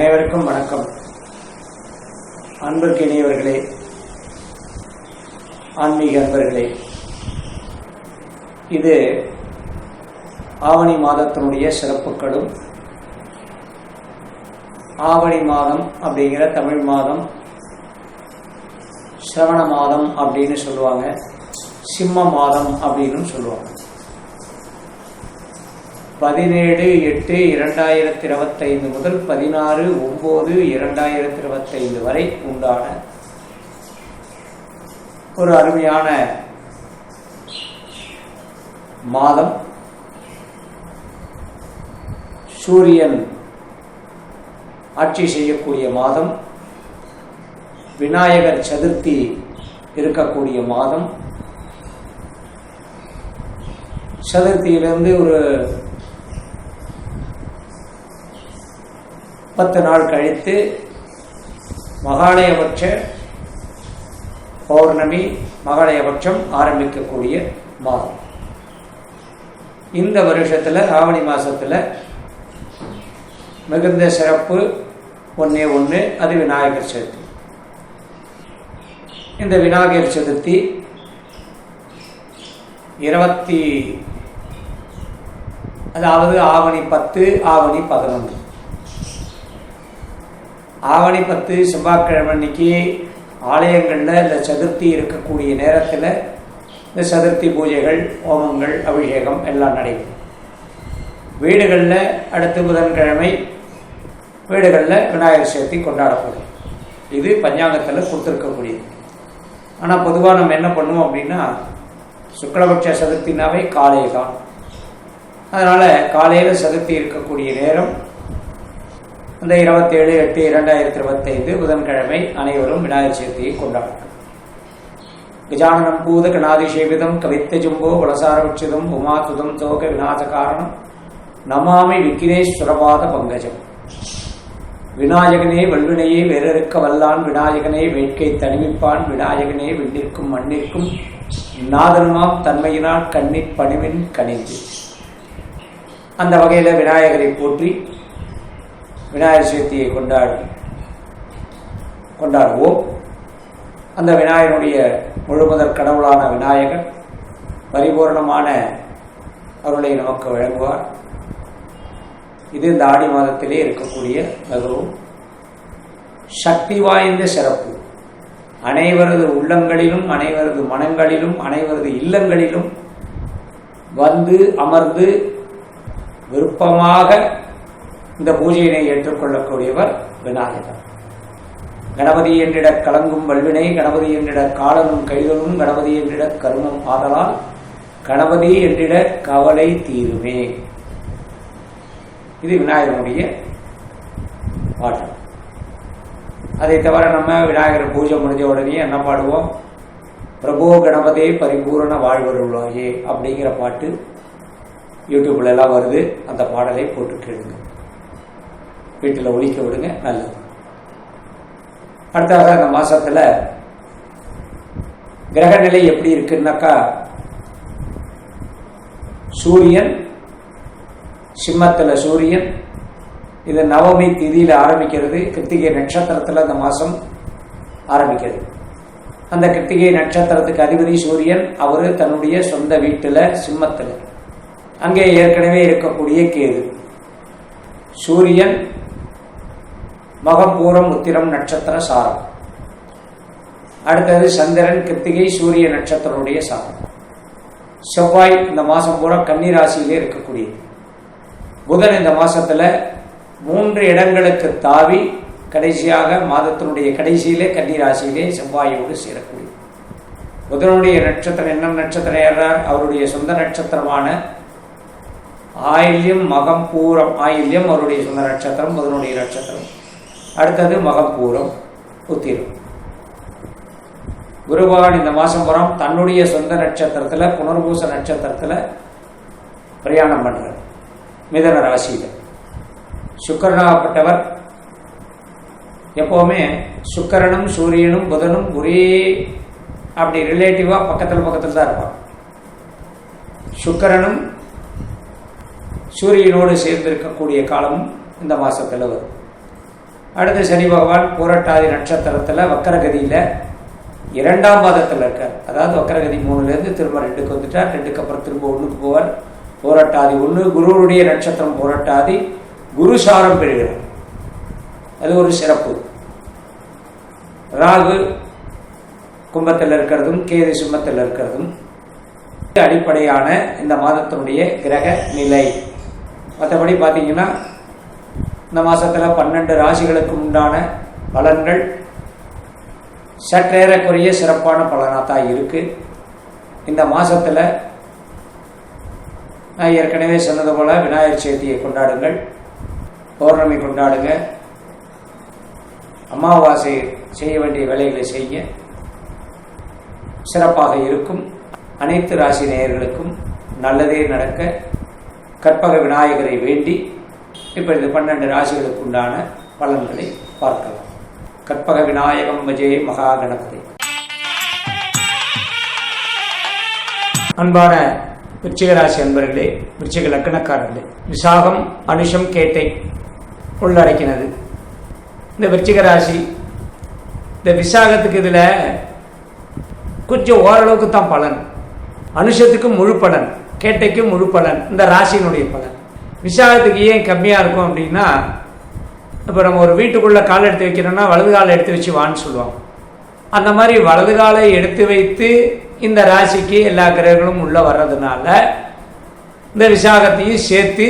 அனைவருக்கும் வணக்கம். அன்புக்கு இணையவர்களே ஆன்மீக அன்பர்களே இது ஆவணி மாதத்தினுடைய சிறப்புகளும் ஆவணி மாதம் அப்படிங்கிற தமிழ் மாதம் சிரவண மாதம் அப்படின்னு சொல்லுவாங்க சிம்ம மாதம் அப்படின்னு சொல்லுவாங்க. பதினேழு எட்டு இரண்டாயிரத்தி இருபத்தைந்து முதல் பதினாறு ஒம்பது இரண்டாயிரத்தி இருபத்தைந்து வரை உண்டான ஒரு அருமையான மாதம். சூரியன் ஆட்சி செய்யக்கூடிய மாதம். விநாயகர் சதுர்த்தி இருக்கக்கூடிய மாதம். சதுர்த்தியிலிருந்து ஒரு பத்து நாள் கழித்து மகாலயபட்ச பௌர்ணமி மகாலயபட்சம் ஆரம்பிக்கக்கூடிய மாதம். இந்த வருஷத்தில் ஆவணி மாதத்தில் மிகுந்த சிறப்பு ஒன்றே ஒன்று அது விநாயகர் சதுர்த்தி. இந்த விநாயகர் சதுர்த்தி இருபத்தி அதாவது ஆவணி பத்து ஆவணி பதினொன்று. ஆவணி பத்து செவ்வாய்க்கிழமை அன்னைக்கு ஆலயங்களில் இந்த சதுர்த்தி இருக்கக்கூடிய நேரத்தில் இந்த சதுர்த்தி பூஜைகள் ஹோமங்கள் அபிஷேகம் எல்லாம் நடைபெறும். வீடுகளில் அடுத்து புதன்கிழமை வீடுகளில் விநாயகர் சதுர்த்தி கொண்டாடப்படும். இது பஞ்சாங்கத்தில் கொடுத்துருக்கக்கூடியது. ஆனால் பொதுவாக நம்ம என்ன பண்ணுவோம் அப்படின்னா சுக்லபட்ச சதுர்த்தினாவே காலை தான். அதனால் காலையில் சதுர்த்தி இருக்கக்கூடிய நேரம் அந்த இருபத்தேழு எட்டு இரண்டாயிரத்தி இருபத்தைந்து புதன்கிழமை அனைவரும் விநாயகர் சதுர்த்தியை கொண்டாடும் கஜானனம் பூத கணாதிசேவிதம் கவித்த ஜும்போ வளசாரவிச்சிதம் உமாதுதம் தோக விநாச காரணம் நமாமி விக்கினேஸ்வரபாத பங்கஜம். விநாயகனே வல்வினையே வேறறுக்க வல்லான் விநாயகனே வேட்கை தனிமிப்பான் விநாயகனே விண்ணிற்கும் மண்ணிற்கும் நாதனுமாம் தன்மையினால் கண்ணிற் பணிவின் கணிந்து அந்த வகையில் விநாயகரை போற்றி விநாயகர் சதுர்த்தியை கொண்டாடி கொண்டாடுவோம். அந்த விநாயகனுடைய முழுமுதற் கடவுளான விநாயகர் பரிபூர்ணமான அருளை நமக்கு வழங்குவார். இது இந்த ஆடி மாதத்திலே இருக்கக்கூடிய மிகவும் சக்தி வாய்ந்த சிறப்பு. அனைவரது உள்ளங்களிலும் அனைவரது மனங்களிலும் அனைவரது இல்லங்களிலும் வந்து அமர்ந்து விருப்பமாக இந்த பூஜையினை ஏற்றுக்கொள்ளக்கூடியவர் விநாயகர். கணபதி என்றிட கலங்கும் வல்வினை கணபதி என்றிட காலனும் கைதலும் கணபதி என்றிட கருமம் ஆதலால் கணபதி என்றிட கவலை தீருமே. இது விநாயகனுடைய பாட்டு. அதை தவிர நம்ம விநாயகர் பூஜை முடிஞ்ச உடனே என்ன பாடுவோம்? பிரபோ கணபதே பரிபூரண வாழ்வருள்ளாயே அப்படிங்கிற பாட்டு யூடியூப்ல எல்லாம் வருது. அந்த பாடலை போட்டு கேளுங்க. வீட்டில் ஒழிக்க விடுங்க நல்லது. அடுத்ததாக அந்த மாசத்துல கிரகநிலை எப்படி இருக்குன்னாக்கா சூரியன் சிம்மத்தில் சூரியன் இது நவமி திதியில் ஆரம்பிக்கிறது கிருத்திகை நட்சத்திரத்தில் அந்த மாதம் ஆரம்பிக்கிறது. அந்த கிருத்திகை நட்சத்திரத்துக்கு அதிபதி சூரியன் அவர் தன்னுடைய சொந்த வீட்டில் சிம்மத்தில். அங்கே ஏற்கனவே இருக்கக்கூடிய கேது. சூரியன் மகப்பூரம் உத்திரம் நட்சத்திர சாரம். அடுத்தது சந்திரன் கிருத்திகை சூரிய நட்சத்திரனுடைய சாரம். செவ்வாய் இந்த மாதம் பூரா கன்னிராசியிலே இருக்கக்கூடியது. புதன் இந்த மாசத்துல மூன்று இடங்களுக்கு தாவி கடைசியாக மாதத்தினுடைய கடைசியிலே கன்னிராசியிலே செவ்வாயோடு சேரக்கூடியது. புதனுடைய நட்சத்திரம் என்ன நட்சத்திரம் ஏறார் அவருடைய சொந்த நட்சத்திரமான ஆயில்யம் மகம் பூரம் ஆயில்யம் அவருடைய சொந்த நட்சத்திரம் புதனுடைய நட்சத்திரம். அடுத்தது மகப்பூரம் உத்திரம். குருபகவான் இந்த மாதம் புறம். தன்னுடைய சொந்த நட்சத்திரத்தில் புனர்பூச நட்சத்திரத்தில் பிரயாணம் பண்ணுறார் மிதன ராசியில். சுக்கரனாகப்பட்டவர் எப்போவுமே சுக்கரனும் சூரியனும் புதனும் ஒரே அப்படி ரிலேட்டிவாக பக்கத்தில் பக்கத்தில் தான் இருப்பான் சுக்கரனும் சூரியனோடு சேர்ந்து இருக்கக்கூடிய காலமும் இந்த மாதத்தில் வரும். அடுத்து சனி பகவான் பூரட்டாதி நட்சத்திரத்தில் வக்கரகதியில் இரண்டாம் பாதத்தில் இருக்கார். அதாவது வக்கரகதி மூணுலேருந்து திரும்ப ரெண்டுக்கு வந்துட்டார் ரெண்டுக்கு அப்புறம் திரும்ப ஒன்றுக்கு போவார். போராட்டாதி ஒன்று குருவுடைய நட்சத்திரம் போராட்டாதி குரு சாரம் பெறுகிறார். அது ஒரு சிறப்பு. ராகு கும்பத்தில் இருக்கிறதும் கேது சிம்மத்தில் இருக்கிறதும் அடிப்படையான இந்த மாதத்தினுடைய கிரக நிலை. மற்றபடி பார்த்தீங்கன்னா இந்த மாதத்தில் பன்னெண்டு ராசிகளுக்கு உண்டான பலன்கள் சற்றேறக்குரிய சிறப்பான பலனாக தான் இருக்குது இந்த மாதத்தில் நான் ஏற்கனவே சொன்னது போல் விநாயகர் சதுர்த்தியை கொண்டாடுங்கள். பௌர்ணமி கொண்டாடுங்க. அமாவாசை செய்ய வேண்டிய வேலைகளை செய்ய சிறப்பாக இருக்கும். அனைத்து ராசி நேயர்களுக்கும் நல்லதே நடக்க கற்பக விநாயகரை வேண்டி இப்போ இந்த பன்னெண்டு ராசிகளுக்கு உண்டான பலன்களை பார்க்கலாம். கற்பக விநாயகம் விஜய மகா கணபதி அன்பான விருச்சிகராசி அன்பர்களே விருச்சிக லக்கணக்காரர்களே விசாகம் அனுஷம் கேட்டை உள்ளடக்கினது. இந்த விருச்சிகராசி இந்த விசாகத்துக்கு இதில் கொஞ்சம் ஓரளவுக்கு தான் பலன். அனுஷத்துக்கு முழு பலன் கேட்டைக்கு முழு பலன் இந்த ராசியினுடைய பலன். விசாகத்துக்கு ஏன் கம்மியாக இருக்கும் அப்படின்னா இப்போ நம்ம ஒரு வீட்டுக்குள்ளே கால் எடுத்து வைக்கிறோன்னா வலது காலை எடுத்து வச்சு வான்னு சொல்லுவாங்க. அந்த மாதிரி வலது காலை எடுத்து வைத்து இந்த ராசிக்கு எல்லா கிரகங்களும் உள்ளே வர்றதுனால இந்த விசாகத்தையும் சேர்த்து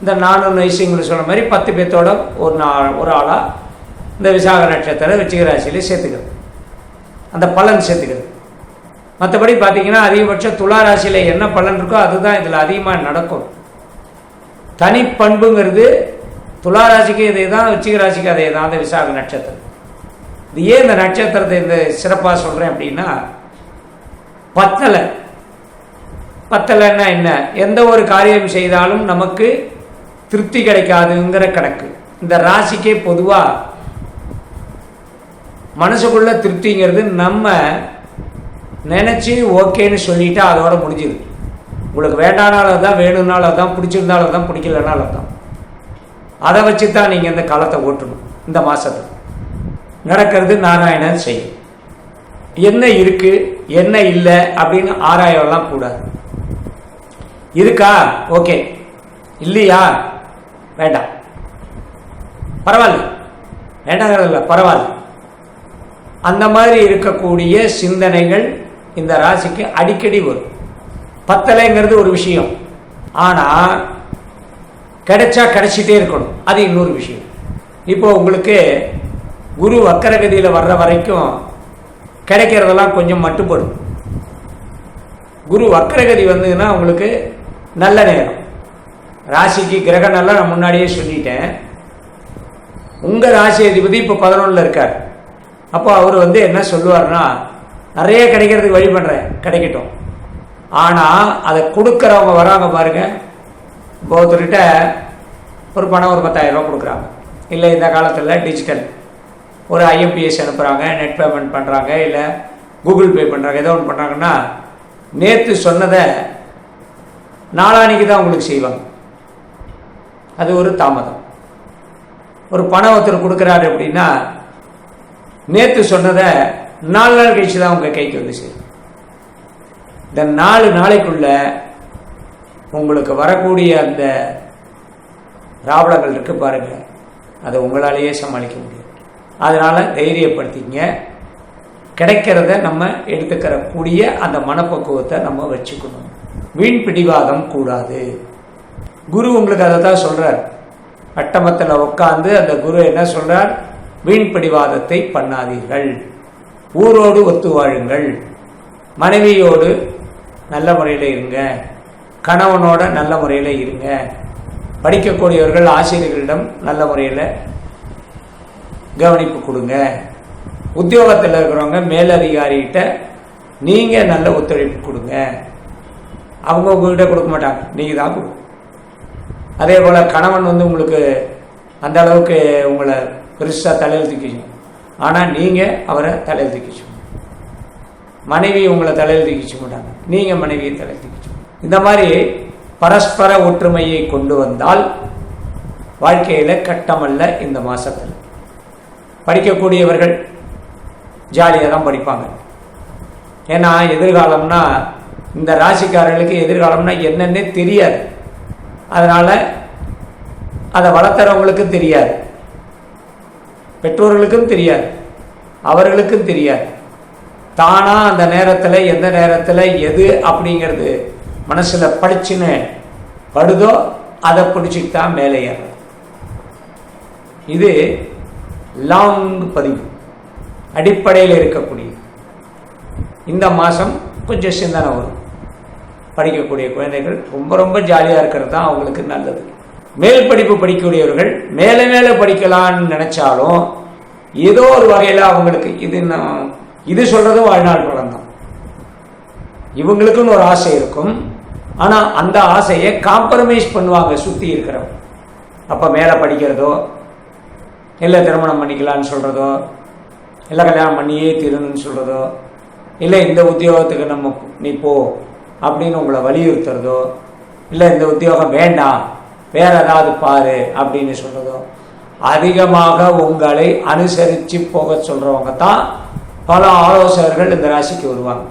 இந்த நானூறு நைசிங்களை சொன்ன மாதிரி பத்து பேர்த்தோட ஒரு நாள் ஒரு ஆளாக இந்த விசாக நட்சத்திரம் வச்சிக ராசியிலே சேர்த்துக்கிறது. அந்த பலன் சேர்த்துக்கிறது. மற்றபடி பார்த்தீங்கன்னா அதிகபட்சம் துளா ராசியில் என்ன பலன் இருக்கோ அதுதான் இதில் அதிகமாக நடக்கும். தனிப்பண்புங்கிறது துலா ராசிக்கு இதே தான் வச்சிக ராசிக்கு அதே தான் அந்த விசாக நட்சத்திரம். இது ஏன் இந்த நட்சத்திரத்தை இந்த சிறப்பாக சொல்கிறேன் அப்படின்னா பத்தலை. பத்தலைன்னா என்ன? எந்த ஒரு காரியம் செய்தாலும் நமக்கு திருப்தி கிடைக்காதுங்கிற கணக்கு. இந்த ராசிக்கே பொதுவாக மனசுக்குள்ள திருப்திங்கிறது நம்ம நினச்சி ஓகேன்னு சொல்லிட்டா அதோட முடிஞ்சுது உங்களுக்கு வேண்டானாலும் தான் வேணும்னாலும் தான் பிடிச்சிருந்தாலும் தான் பிடிக்கலனாலும் தான் அதை வச்சு தான் நீங்கள் இந்த காலத்தை ஓட்டணும் இந்த மாதத்தில் நடக்கிறது நாராயணன் செய்யும் என்ன இருக்குது என்ன இல்லை அப்படின்னு ஆராயலாம் கூடாது. இருக்கா? ஓகே. இல்லையா? வேண்டாம். பரவாயில்ல. வேண்டாங்கிறதில்ல பரவாயில்ல. அந்த மாதிரி இருக்கக்கூடிய சிந்தனைகள் இந்த ராசிக்கு அடிக்கடி வரும். பத்தலைங்கிறது ஒரு விஷயம். ஆனால் கிடைச்சா கிடைச்சிட்டே இருக்கணும். அது இன்னொரு விஷயம். இப்போ உங்களுக்கு குரு வக்கரகதியில் வர்ற வரைக்கும் கிடைக்கிறதெல்லாம் கொஞ்சம் மட்டுப்படும். குரு வக்கரகதி வந்ததுன்னா உங்களுக்கு நல்ல நேரம். ராசிக்கு கிரக நல்லா நான் முன்னாடியே சொல்லிட்டேன். உங்கள் ராசி அதிபதி இப்போ பதினொன்றில் இருக்கார். அப்போ அவர் வந்து என்ன சொல்லுவார்னா நிறைய கிடைக்கிறதுக்கு வழி பண்ணுறேன் கிடைக்கட்டும். ஆனால் அதை கொடுக்குறவங்க வராங்க பாருங்க. இப்போ ஒருத்தர்கிட்ட ஒரு பணம் ஒரு பத்தாயிரம் ரூபா கொடுக்குறாங்க. இல்லை இந்த காலத்தில் டிஜிட்டல் ஒரு ஐஎம்பிஎஸ் அனுப்புகிறாங்க நெட் பேமெண்ட் பண்ணுறாங்க இல்லை கூகுள் பே பண்ணுறாங்க ஏதோ ஒன்று பண்ணுறாங்கன்னா நேற்று சொன்னதை நாளானிக்கு தான் உங்களுக்கு செய்வாங்க. அது ஒரு தாமதம். ஒரு பணம் ஒருத்தர் கொடுக்குறாரு அப்படின்னா நேற்று சொன்னதை நாலு நாள் கழிச்சு தான் உங்கள் கைக்கு வந்து செய்வோம் இந்த நாலு நாளைக்குள்ள உங்களுக்கு வரக்கூடிய அந்த ராவணங்கள் இருக்கு பாருங்க. அதை உங்களாலேயே சமாளிக்க முடியும். அதனால தைரியப்படுத்திங்க கிடைக்கிறத நம்ம எடுத்துக்கிறக்கூடிய அந்த மனப்பக்குவத்தை நம்ம வச்சுக்கணும். வீண் பிடிவாதம் கூடாது. குரு உங்களுக்கு அதை தான் சொல்றார். அட்டமத்தில் உட்காந்து அந்த குரு என்ன சொல்றார்? வீண் பிடிவாதத்தை பண்ணாதீர்கள். ஊரோடு ஒத்து வாழுங்கள். மனைவியோடு நல்ல முறையில் இருங்க. கணவனோட நல்ல முறையில் இருங்க. படிக்கக்கூடியவர்கள் ஆசிரியர்களிடம் நல்ல முறையில் கவனிப்பு கொடுங்க. உத்தியோகத்தில் இருக்கிறவங்க மேலதிகாரிகிட்ட நீங்கள் நல்ல ஒத்துழைப்பு கொடுங்க. அவங்க உங்ககிட்ட கொடுக்க மாட்டாங்க. நீங்கள் தான் கொடுங்க அதே போல் கணவன் வந்து உங்களுக்கு அந்த அளவுக்கு உங்களை பெருசாக தலையெழுத்திக்கிங்க ஆனால் நீங்கள் அவரை தலையில் மனைவி உங்களை தலையில் தூக்கிச்சு மாட்டாங்க நீங்கள் மனைவியை தலையில் தூக்கிச்சு இந்த மாதிரி பரஸ்பர ஒற்றுமையை கொண்டு வந்தால் வாழ்க்கையில் கட்டமல்ல இந்த மாதத்தில் படிக்கக்கூடியவர்கள் ஜாலியாக தான் படிப்பாங்க. ஏன்னா எதிர்காலம்னா இந்த ராசிக்காரர்களுக்கு எதிர்காலம்னா என்னன்னே தெரியாது. அதனால் அதை வளர்த்துறவங்களுக்கும் தெரியாது. பெற்றோர்களுக்கும் தெரியாது. அவர்களுக்கும் தெரியாது. தானாக அந்த நேரத்தில் எந்த நேரத்தில் எது அப்படிங்கிறது மனசில் படிச்சுன்னு படுதோ அதை பிடிச்சிட்டு தான் மேலே ஏறுறது. இது லாங் பதிவு. அடிப்படையில் இருக்கக்கூடிய. இந்த மாதம் கொஞ்சம் சிந்தனை வரும். படிக்கக்கூடிய குழந்தைகள் ரொம்ப ரொம்ப ஜாலியாக இருக்கிறது தான் அவங்களுக்கு நல்லது. மேல் படிப்பு படிக்கக்கூடியவர்கள் மேலே மேலே படிக்கலான்னு நினச்சாலும் ஏதோ ஒரு வகையில் அவங்களுக்கு இது நான் இது சொல்றது வாழ்நாள் படம் தான். இவங்களுக்குன்னு ஒரு ஆசை இருக்கும். ஆனால் அந்த ஆசையை காம்ப்ரமைஸ் பண்ணுவாங்க சுற்றி இருக்கிறவங்க. அப்போ மேலே படிக்கிறதோ இல்லை திருமணம் பண்ணிக்கலான்னு சொல்கிறதோ இல்லை கல்யாணம் பண்ணியே தீரணும்னு சொல்கிறதோ இல்லை இந்த உத்தியோகத்துக்கு நம்ம நீ போ அப்படின்னு உங்களை வலியுறுத்துறதோ இல்லை இந்த உத்தியோகம் வேண்டாம் வேற ஏதாவது பாரு அப்படின்னு சொல்றதோ அதிகமாக உங்களை அனுசரித்து போக சொல்றவங்க தான் பல ஆலோசகர்கள் இந்த ராசிக்கு வருவாங்க.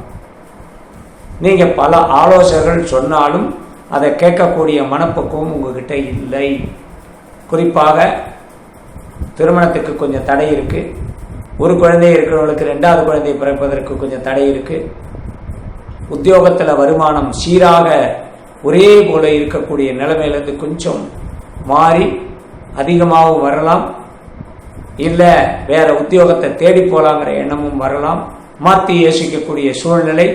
நீங்கள் பல ஆலோசகர்கள் சொன்னாலும் அதை கேட்கக்கூடிய மனப்பக்குவம் உங்ககிட்ட இல்லை. குறிப்பாக திருமணத்துக்கு கொஞ்சம் தடை இருக்குது ஒரு குழந்தை இருக்கிறவங்களுக்கு ரெண்டாவது குழந்தை பிறப்பதற்கு கொஞ்சம் தடை இருக்குது உத்தியோகத்தில் வருமானம் சீராக ஒரே போல இருக்கக்கூடிய நிலைமையிலேருந்து கொஞ்சம் மாறி அதிகமாகவும் வரலாம். இல்லை வேற உத்தியோகத்தை தேடி போலாங்கிற எண்ணமும் வரலாம். மாற்றி யோசிக்கக்கூடிய சூழ்நிலை.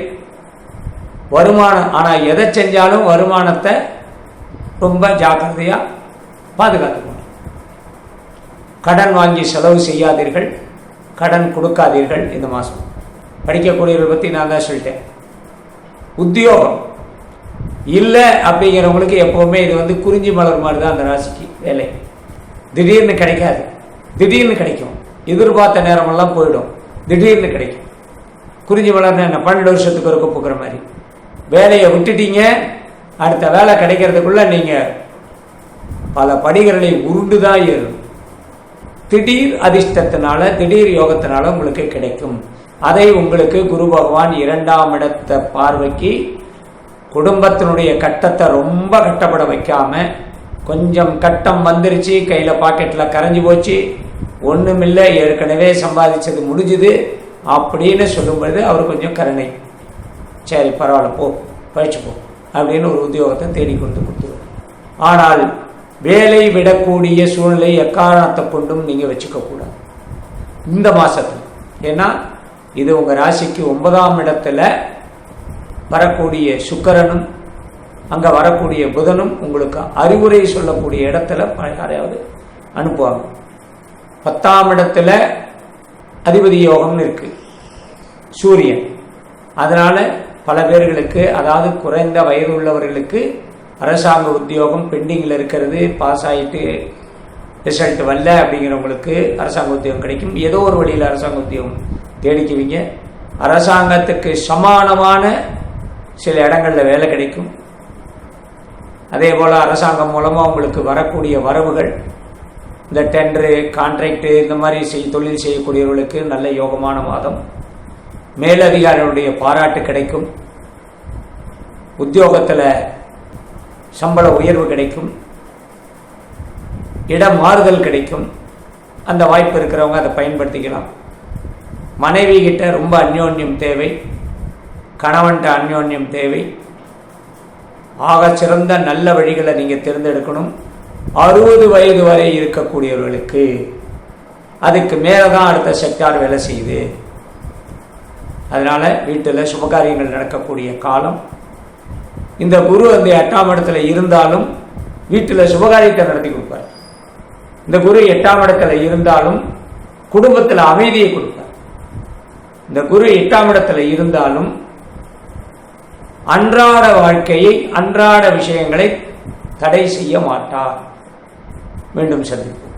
வருமானம் ஆனால் எதை செஞ்சாலும் வருமானத்தை ரொம்ப ஜாக்கிரதையாக பாதுகாத்துக்கணும். கடன் வாங்கி செலவு செய்யாதீர்கள். கடன் கொடுக்காதீர்கள் இந்த மாதம் படிக்கக்கூடியவர்கள் பற்றி நான் தான் சொல்லிட்டேன். உத்தியோகம். இல்லை அப்படிங்கிறவங்களுக்கு எப்போவுமே இது வந்து குறிஞ்சி மலர் மாதிரி தான் அந்த ராசிக்கு வேலை. திடீர்னு கிடைக்காது. திடீர்னு கிடைக்கும். எதிர்பார்த்த நேரமெல்லாம் போயிடும். திடீர்னு கிடைக்கும். குறிஞ்சி மலர்னு என்ன பன்னெண்டு வருஷத்துக்கு ஒரு போக்குற மாதிரி. வேலையை விட்டுட்டீங்க. அடுத்த வேலை கிடைக்கிறதுக்குள்ள நீங்கள் பல படிகளை உருண்டு தான் ஏறும் திடீர் அதிர்ஷ்டத்தினால திடீர் யோகத்தினால உங்களுக்கு கிடைக்கும். அதை உங்களுக்கு குரு பகவான் இரண்டாம் இடத்த பார்வைக்கு குடும்பத்தினுடைய கட்டத்தை ரொம்ப கட்டப்பட வைக்காம கொஞ்சம் கட்டம் வந்துருச்சு கையில் பாக்கெட்டில் கரைஞ்சி போச்சு. ஒன்றுமில்லை ஏற்கனவே சம்பாதிச்சது முடிஞ்சுது அப்படின்னு சொல்லும்பொழுது அவர் கொஞ்சம் கருணை. சரி பரவாயில்ல போ பயிற்சி போ அப்படின்னு ஒரு உத்தியோகத்தை தேடி கொடுத்து கொடுத்துருவார் ஆனால் வேலை விடக்கூடிய சூழ்நிலை எக்காரணத்தை கொண்டும் நீங்கள் வச்சுக்கக்கூடாது இந்த மாதத்தில் ஏன்னா இது உங்கள் ராசிக்கு ஒன்பதாம் இடத்துல வரக்கூடிய சுக்கரனும் அங்கே வரக்கூடிய புதனும் உங்களுக்கு அறிவுரை சொல்லக்கூடிய இடத்துல யாரையாவது அனுப்புவாங்க. பத்தாம் இடத்துல அதிபதி யோகம்னு இருக்கு. சூரியன். அதனால பல பேர்களுக்கு அதாவது குறைந்த வயது உள்ளவர்களுக்கு அரசாங்க உத்தியோகம் பெண்டிங்கில் இருக்கிறது பாஸ் ஆகிட்டு ரிசல்ட் வரல அப்படிங்கிறவங்களுக்கு அரசாங்க உத்தியோகம் கிடைக்கும். ஏதோ ஒரு வழியில் அரசாங்க உத்தியோகம் தேடிக்குவீங்க. அரசாங்கத்துக்கு சமானமான சில இடங்களில் வேலை கிடைக்கும். அதே போல் அரசாங்கம் மூலமாக அவங்களுக்கு வரக்கூடிய வரவுகள் இந்த டெண்டரு கான்ட்ராக்டு இந்த மாதிரி செய் தொழில் செய்யக்கூடியவர்களுக்கு நல்ல யோகமான மாதம். மேலதிகாரிகளுடைய பாராட்டு கிடைக்கும். உத்தியோகத்தில் சம்பள உயர்வு கிடைக்கும். இடம் மாறுதல் கிடைக்கும். அந்த வாய்ப்பு இருக்கிறவங்க அதை பயன்படுத்திக்கலாம். மனைவி கிட்ட ரொம்ப அந்யோன்யம் தேவை. கணவன்கிட்ட அந்யோன்யம் தேவை. ஆக சிறந்த நல்ல வழிகளை நீங்கள் தேர்ந்தெடுக்கணும். அறுபது வயது வரை இருக்கக்கூடியவர்களுக்கு அதுக்கு மேலே தான் அடுத்த செக்டார் வேலை செய்யுது. அதனால் வீட்டில் சுபகாரியங்கள் நடக்கக்கூடிய காலம். இந்த குரு அந்த எட்டாம் இடத்துல இருந்தாலும் வீட்டில் சுபகாரியத்தை நடத்தி கொடுப்பார். இந்த குரு எட்டாம் இடத்துல இருந்தாலும் குடும்பத்தில் அமைதியை கொடுப்பார். இந்த குரு எட்டாம் இடத்துல இருந்தாலும் அன்றாட வாழ்க்கையை அன்றாட விஷயங்களை தடை செய்ய மாட்டார். மீண்டும் சந்திப்போம்.